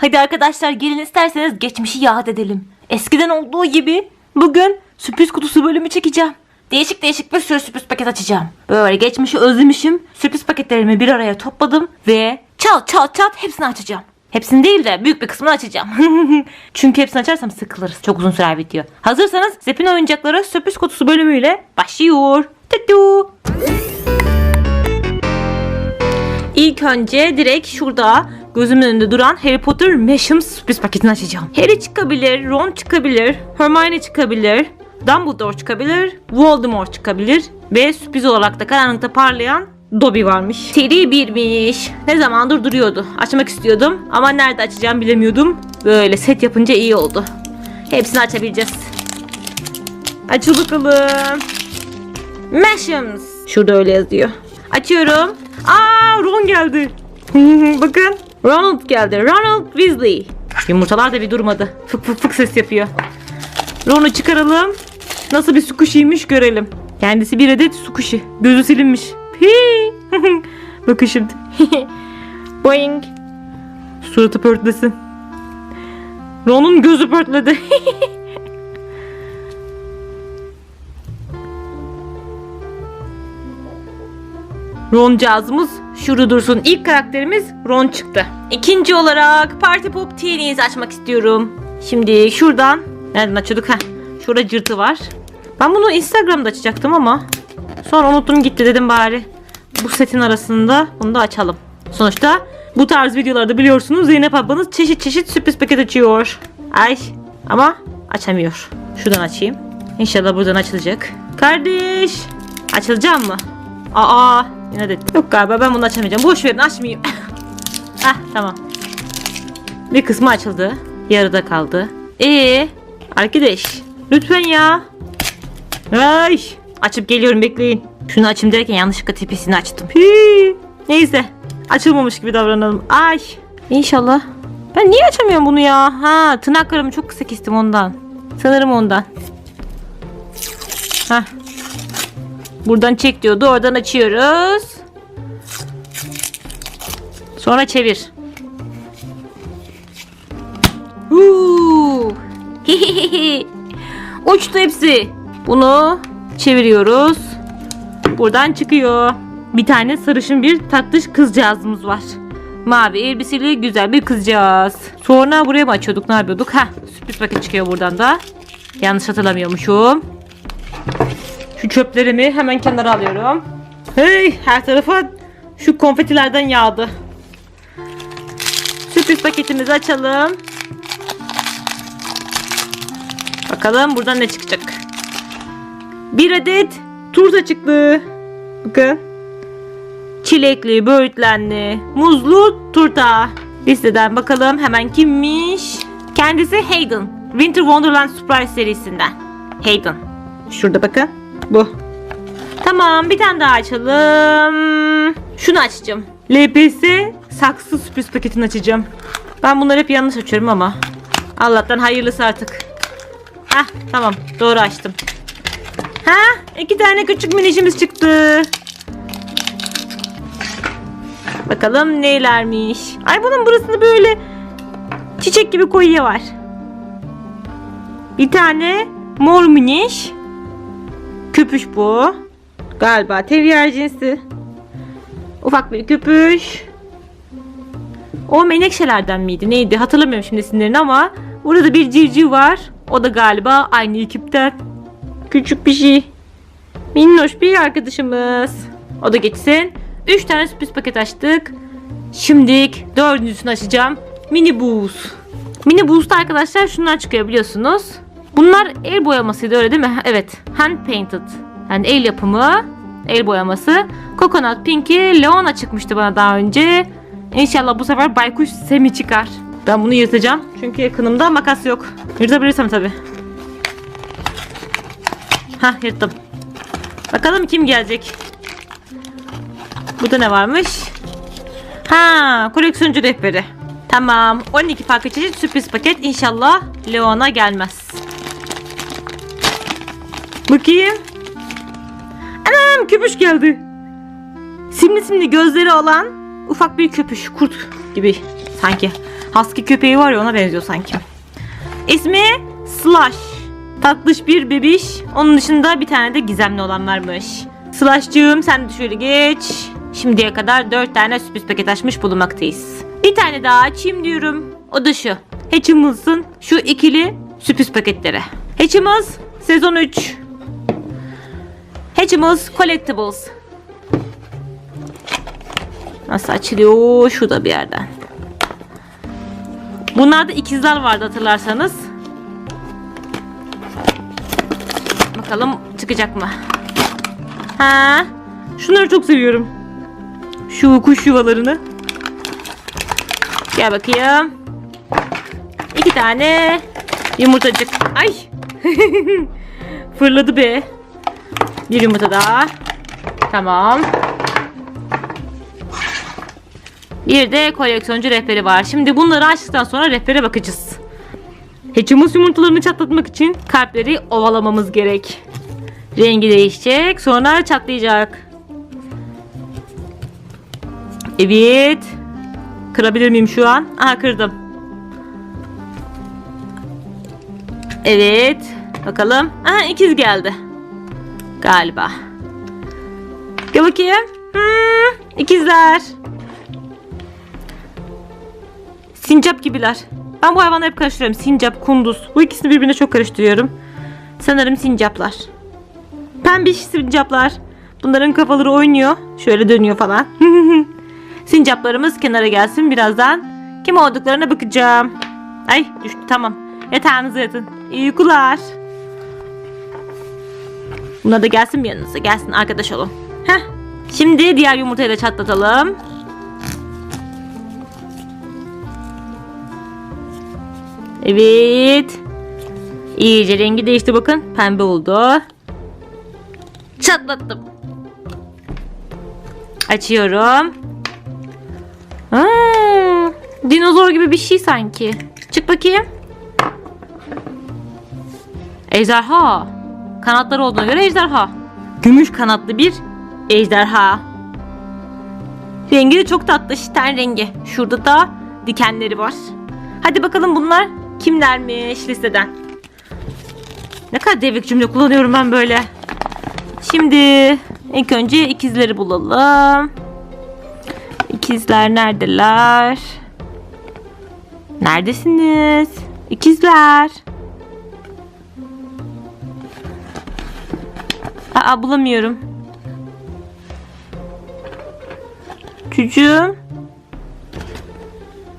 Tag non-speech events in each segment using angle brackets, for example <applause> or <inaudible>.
Hadi arkadaşlar gelin isterseniz geçmişi yad edelim. Eskiden olduğu gibi bugün sürpriz kutusu bölümü çekeceğim. Değişik değişik bir sürü sürpriz paket açacağım. Böyle geçmişi özlemişim. Sürpriz paketlerimi bir araya topladım ve çat çat çat hepsini açacağım. Hepsini değil de büyük bir kısmını açacağım. <laughs> Çünkü hepsini açarsam sıkılırız. Çok uzun sürer video. Hazırsanız Zepin oyuncakları sürpriz kutusu bölümüyle başlıyor. Tutu. İlk önce direkt şurada gözümün önünde duran Harry Potter Meşhum sürpriz paketini açacağım. Harry çıkabilir, Ron çıkabilir, Hermione çıkabilir, Dumbledore çıkabilir, Voldemort çıkabilir ve sürpriz olarak da karanlıkta parlayan Dobby varmış. Seri 1'miş. Ne zamandır duruyordu. Açmak istiyordum ama nerede açacağım bilemiyordum. Böyle set yapınca iyi oldu. Hepsini açabileceğiz. Açıl bakalım. Meshems. Şurada öyle yazıyor. Açıyorum. Aa Ron geldi. <laughs> Bakın. Ronald geldi. Ronald Weasley. Yumurtalar da bir durmadı. Fık fık fık ses yapıyor. Ron'u çıkaralım. Nasıl bir sukuşiymiş görelim. Kendisi bir adet sukuşi. Gözü silinmiş. Hii. Bakın şimdi. Boing. Suratı pörtlesin. Ron'un gözü pörtledi. <laughs> Ron cazımız şurada dursun. İlk karakterimiz Ron çıktı. İkinci olarak Party Pop Teenies açmak istiyorum. Şimdi şuradan nereden açıyorduk? Heh, şurada cırtı var. Ben bunu Instagram'da açacaktım ama sonra unuttum gitti dedim bari. Bu setin arasında bunu da açalım. Sonuçta bu tarz videolarda biliyorsunuz Zeynep ablanız çeşit çeşit sürpriz paket açıyor. Ay ama açamıyor. Şuradan açayım. İnşallah buradan açılacak. Kardeş açılacak mı? Aa yine de yok galiba ben bunu açamayacağım. Boş verin açmayayım. <laughs> ah tamam. Bir kısmı açıldı. Yarıda kaldı. Ee arkadaş lütfen ya. Ay açıp geliyorum bekleyin. Şunu açayım derken yanlışlıkla tepesini açtım. Hii. Neyse açılmamış gibi davranalım. Ay İnşallah. Ben niye açamıyorum bunu ya? Ha tırnaklarımı çok kısa kestim ondan. Sanırım ondan. Hah. Buradan çek diyordu. Oradan açıyoruz. Sonra çevir. <laughs> Uçtu hepsi. Bunu çeviriyoruz. Buradan çıkıyor. Bir tane sarışın bir tatlış kızcağızımız var. Mavi elbiseli güzel bir kızcağız. Sonra buraya mı açıyorduk ne yapıyorduk? Heh sürpriz paket çıkıyor buradan da. Yanlış hatırlamıyormuşum. Şu çöplerimi hemen kenara alıyorum. Hey her tarafa şu konfetilerden yağdı. Sürpriz paketimizi açalım. Bakalım buradan ne çıkacak. Bir adet turta çıktı. Bakın. Çilekli, böğürtlenli, muzlu turta. Listeden bakalım hemen kimmiş? Kendisi Hayden. Winter Wonderland Surprise serisinden. Hayden. Şurada bakın. Bu. Tamam bir tane daha açalım. Şunu açacağım. LPS saksı sürpriz paketini açacağım. Ben bunları hep yanlış açıyorum ama. Allah'tan hayırlısı artık. Hah tamam doğru açtım. Ha iki tane küçük minişimiz çıktı. Bakalım neylermiş. Ay bunun burasını böyle çiçek gibi koyuya var. Bir tane mor miniş. Köpüş bu. Galiba teriyar cinsi. Ufak bir köpüş. O menekşelerden miydi neydi hatırlamıyorum şimdi isimlerini ama burada bir civciv var. O da galiba aynı ekipten. Küçük bir şey. Minnoş bir arkadaşımız. O da geçsin. 3 tane sürpriz paket açtık. Şimdi dördüncüsünü açacağım. Mini Boost. Mini Boost'ta arkadaşlar şunlar çıkıyor biliyorsunuz. Bunlar el boyamasıydı öyle değil mi? Evet. Hand painted. Yani el yapımı. El boyaması. Coconut Pink'i Leona çıkmıştı bana daha önce. İnşallah bu sefer baykuş Semi çıkar. Ben bunu yırtacağım. Çünkü yakınımda makas yok. Yırtabilirsem tabi. Hah yırttım. Bakalım kim gelecek. Burada ne varmış? Ha, koleksiyoncu rehberi. Tamam. 12 farklı çeşit sürpriz paket. İnşallah Leon'a gelmez. Bakayım. Anam köpüş geldi. Simli simli gözleri olan ufak bir köpüş. Kurt gibi sanki. Husky köpeği var ya ona benziyor sanki. İsmi Slash. Tatlış bir bebiş. Onun dışında bir tane de gizemli olan varmış. Slash'cığım sen de şöyle geç. Şimdiye kadar 4 tane sürpriz paket açmış bulunmaktayız. Bir tane daha açayım diyorum. O da şu. Hatchimals'ın şu ikili sürpriz paketleri. Hatchimals sezon 3. Hatchimals Collectibles. Nasıl açılıyor? Şurada bir yerden. Bunlarda ikizler vardı hatırlarsanız. Bakalım çıkacak mı? Ha? Şunları çok seviyorum. Şu kuş yuvalarını. Gel bakayım. İki tane yumurtacık. Ay. <laughs> Fırladı be. Bir yumurta daha. Tamam. Bir de koleksiyoncu rehberi var. Şimdi bunları açtıktan sonra rehbere bakacağız. Hatchimals yumurtalarını çatlatmak için kalpleri ovalamamız gerek. Rengi değişecek. Sonra çatlayacak. Evet. Kırabilir miyim şu an? Aha kırdım. Evet. Bakalım. Aha ikiz geldi. Galiba. Gel bakayım. Hmm, ikizler. Sincap gibiler. Ben bu hayvanları hep karıştırıyorum. Sincap, kunduz. Bu ikisini birbirine çok karıştırıyorum. Sanırım sincaplar. Pembiş sincaplar. Bunların kafaları oynuyor. Şöyle dönüyor falan. <laughs> Sincaplarımız kenara gelsin birazdan. Kim olduklarına bakacağım. Ay düştü tamam. Yatağınıza yatın. İyi uykular. Buna da gelsin bir yanınıza. Gelsin arkadaş olun. Heh. Şimdi diğer yumurtayı da çatlatalım. Evet. İyice rengi değişti bakın. Pembe oldu. Çatlattım. Açıyorum. Aa, dinozor gibi bir şey sanki. Çık bakayım. Ejderha. Kanatları olduğuna göre ejderha. Gümüş kanatlı bir ejderha. Rengi de çok tatlı. Ten rengi. Şurada da dikenleri var. Hadi bakalım bunlar kimlermiş listeden. Ne kadar devrik cümle kullanıyorum ben böyle. Şimdi ilk önce ikizleri bulalım. İkizler neredeler? Neredesiniz? İkizler. Aa bulamıyorum. Çocuğum.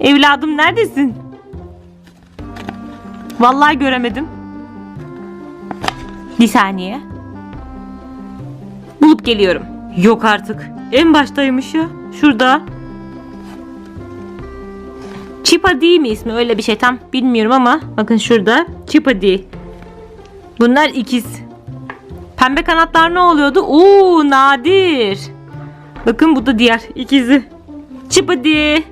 Evladım neredesin? Vallahi göremedim. Bir saniye. Bulup geliyorum. Yok artık. En baştaymış ya. Şurada. Chipa değil mi ismi? Öyle bir şey tam bilmiyorum ama bakın şurada. Chipa değil. Bunlar ikiz. Pembe kanatlar ne oluyordu? Oo nadir. Bakın bu da diğer ikizi. Değil.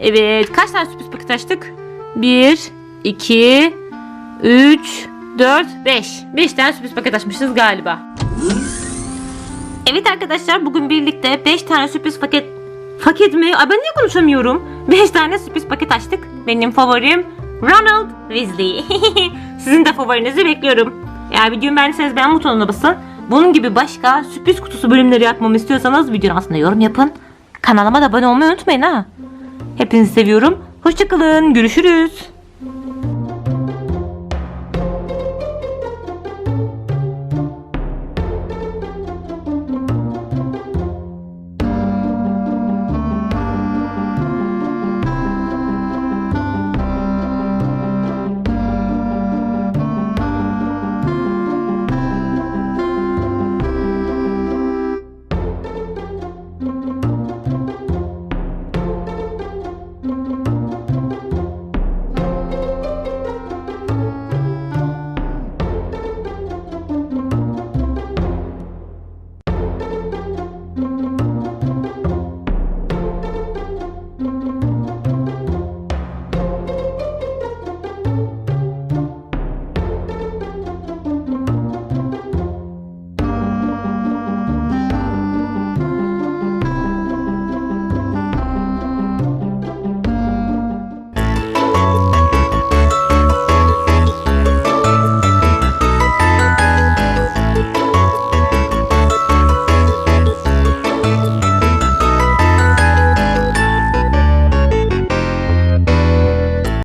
Evet. Kaç tane sürpriz paket açtık? 1, 2, 3, 4, 5. 5 tane sürpriz paket açmışız galiba. Evet arkadaşlar bugün birlikte 5 tane sürpriz paket Paket mi? Ay ben niye konuşamıyorum? 5 tane sürpriz paket açtık. Benim favorim Ronald Weasley. <laughs> Sizin de favorinizi bekliyorum. Eğer videomu beğendiyseniz beğen butonuna basın. Bunun gibi başka sürpriz kutusu bölümleri yapmamı istiyorsanız videonun altında yorum yapın. Kanalıma da abone olmayı unutmayın ha. Hepinizi seviyorum. Hoşçakalın. Görüşürüz.